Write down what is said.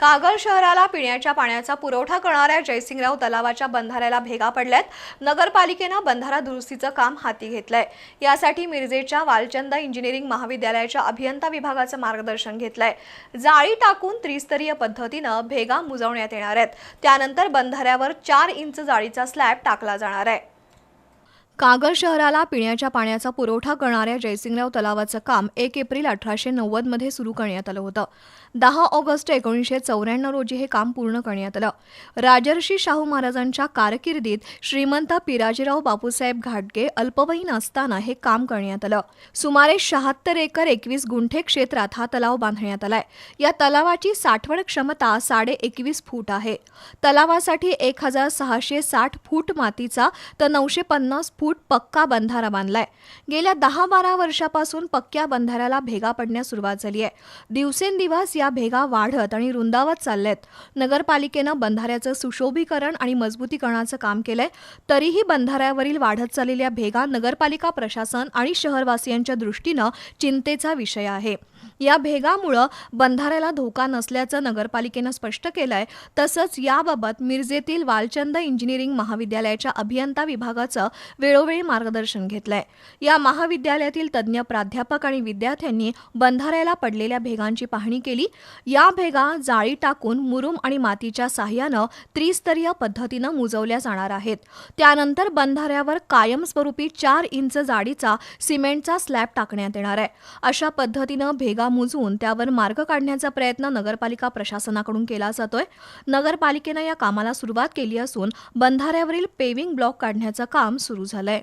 कागल शहराला पिण्याच्या पाण्याचा पुरवठा करणाऱ्या जयसिंगराव तलावाच्या बंधाऱ्याला भेगा पडल्यात. नगरपालिकेनं बंधारा दुरुस्तीचं काम हाती घेतलंय. यासाठी मिरजेच्या वालचंद इंजिनिअरिंग महाविद्यालयाच्या अभियंता विभागाचं मार्गदर्शन घेतलंय. जाळी टाकून त्रिस्तरीय पद्धतीनं भेगा मुजवण्यात येणार आहेत. त्यानंतर बंधाऱ्यावर चार इंच जाळीचा स्लॅब टाकला जाणार आहे. कागल शहराला पिण्याच्या पाण्याचा पुरवठा करणाऱ्या जयसिंगराव तलावाचं काम एक एप्रिल अठराशे नव्वदमध्ये सुरू करण्यात आलं होतं. दहा ऑगस्ट एकोणीसशे चौऱ्याण्णव रोजी हे काम पूर्ण करण्यात आलं. राजर्षी शाहू महाराजांच्या कारकिर्दीत श्रीमंत पिराजीराव बापूसाहेब घाटगे अल्पवयीन असताना हे काम करण्यात आलं. सुमारे शहात्तर एकर एकवीस गुंठे क्षेत्रात हा तलाव बांधण्यात आलाय. या तलावाची साठवण क्षमता साडे एकवीस फूट आहे. तलावासाठी एक हजार सहाशे साठ फूट मातीचा तर नऊशे पन्नास फूट फूट पक्का बंधारा बांधलाय. गेल्या दहा बारा वर्षापासून पक्क्या बंधाऱ्याला भेगा पडण्यास सुरुवात झाली आहे. दिवसेंदिवस या भेगा वाढत आणि रुंदावत चालल्यात. नगरपालिकेनं बंधाऱ्याचं सुशोभीकरण आणि मजबूतीकरणाचं काम केलंय. तरीही बंधाऱ्यावरील वाढत चाललेल्या भेगा नगरपालिका प्रशासन आणि शहरवासियांच्या दृष्टीनं चिंतेचा विषय आहे. या भेगामुळं बंधाऱ्याला धोका नसल्याचं नगरपालिकेनं स्पष्ट केलंय. तसंच याबाबत मिरजेतील वालचंद इंजिनिअरिंग महाविद्यालयाच्या अभियंता विभागाचं वेळोवेळी मार्गदर्शन घेतलंय. या महाविद्यालयातील तज्ज्ञ प्राध्यापक आणि विद्यार्थ्यांनी बंधाऱ्याला पडलेल्या भेगांची पाहणी केली. या भेगा जाळी टाकून मुरुम आणि मातीच्या साह्यानं त्रिस्तरीय पद्धतीनं मुजवल्या जाणार आहेत. त्यानंतर बंधाऱ्यावर कायमस्वरूपी चार इंच जाडीचा सिमेंटचा स्लॅब टाकण्यात येणार आहे. अशा पद्धतीनं भेगा मुजून त्यावर मार्ग काढण्याचा प्रयत्न नगरपालिका प्रशासनाकडून केला जातोय. नगरपालिकेनं या कामाला सुरुवात केली असून बंधाऱ्यावरील पेविंग ब्लॉक काढण्याचं काम सुरू झालंय.